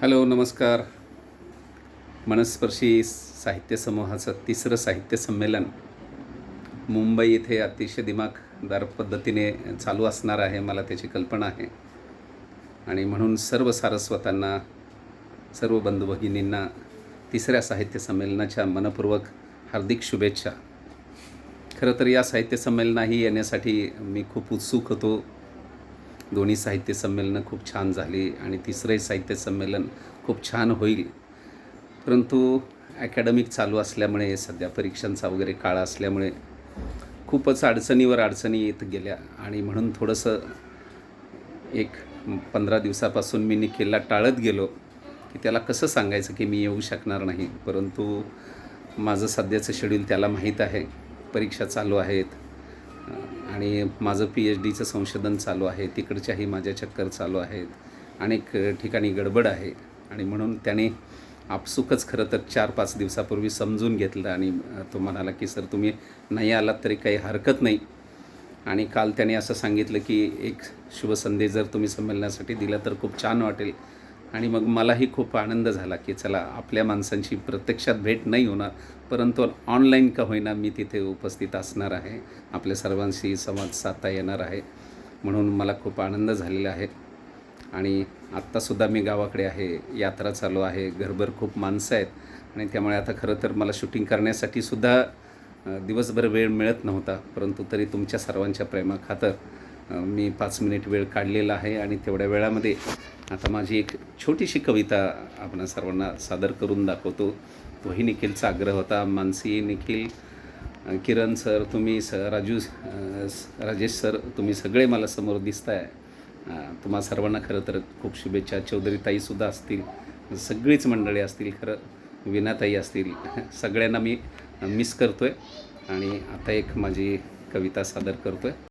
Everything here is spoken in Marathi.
हॅलो नमस्कार. मनस्पर्शी साहित्य समूहाचं तिसरं साहित्य संमेलन मुंबई इथे अतिशय दिमागदार पद्धतीने चालू असणार आहे मला त्याची कल्पना आहे. आणि म्हणून सर्व सारस्वतांना सर्व बंधू भगिनींना तिसऱ्या साहित्य संमेलनाच्या मनपूर्वक हार्दिक शुभेच्छा. खरं तर या साहित्य संमेलनाही येण्यासाठी मी खूप उत्सुक होतो. दोन्ही साहित्य संमेलनं खूप छान झाली आणि तिसरंही साहित्य संमेलन खूप छान होईल. परंतु ॲकॅडमिक चालू असल्यामुळे सध्या परीक्षांचा वगैरे काळ असल्यामुळे खूपच अडचणीवर अडचणी येत गेल्या. आणि म्हणून थोडंसं एक पंधरा दिवसापासून मी निखिलला टाळत गेलो की त्याला कसं सांगायचं की मी येऊ शकणार नाही. परंतु माझं सध्याचं शेड्यूल त्याला माहीत आहे. परीक्षा चालू आहेत. आणि माझं पी एच डीचं संशोधन चालू आहे तिकडच्याही माझ्या चक्कर चालू आहेत अनेक ठिकाणी गडबड आहे. आणि म्हणून त्याने आपसुकच खरं तर चार पाच दिवसापूर्वी समजून घेतलं आणि तो म्हणाला की सर तुम्ही नाही आलात तरी काही हरकत नाही. आणि काल त्याने असं सांगितलं की एक शुभसंदेश जर तुम्ही संमेलनासाठी दिला तर खूप छान वाटेल. आणि मग मलाही खूप आनंद झाला की चला आपल्या माणसांची प्रत्यक्षात भेट नाही होणार परंतु ऑनलाईन का होईना मी तिथे उपस्थित असणार आहे. आपल्या सर्वांशी संवाद साधता येणार आहे. म्हणून मला खूप आनंद झालेला आहे. आणि आत्तासुद्धा मी गावाकडे आहे यात्रा चालू आहे घरभर खूप माणसं आहेत. आणि त्यामुळे आता खरं तर मला शूटिंग करण्यासाठी सुद्धा दिवसभर वेळ मिळत नव्हता परंतु तरी तुमच्या सर्वांच्या प्रेमाखातर मी पाच मिनिट वेळ काढलेला आहे आणि तेवढ्या वेळामध्ये आता माझी एक छोटीशी कविता आपण सर्वांना सादर करून दाखवतो. तोही निखिलचा आग्रह होता. मानसी निखिल किरण सर तुम्ही स राजू राजेश सर तुम्ही सगळे मला समोर दिसताय. आहे तुम्हा सर्वांना खरं तर खूप शुभेच्छा. चौधरी ताईसुद्धा असतील. सगळीच मंडळी असतील खरं. विनाताई असतील. सगळ्यांना मी मिस करतो आहे आणि आता एक माझी कविता सादर करतो आहे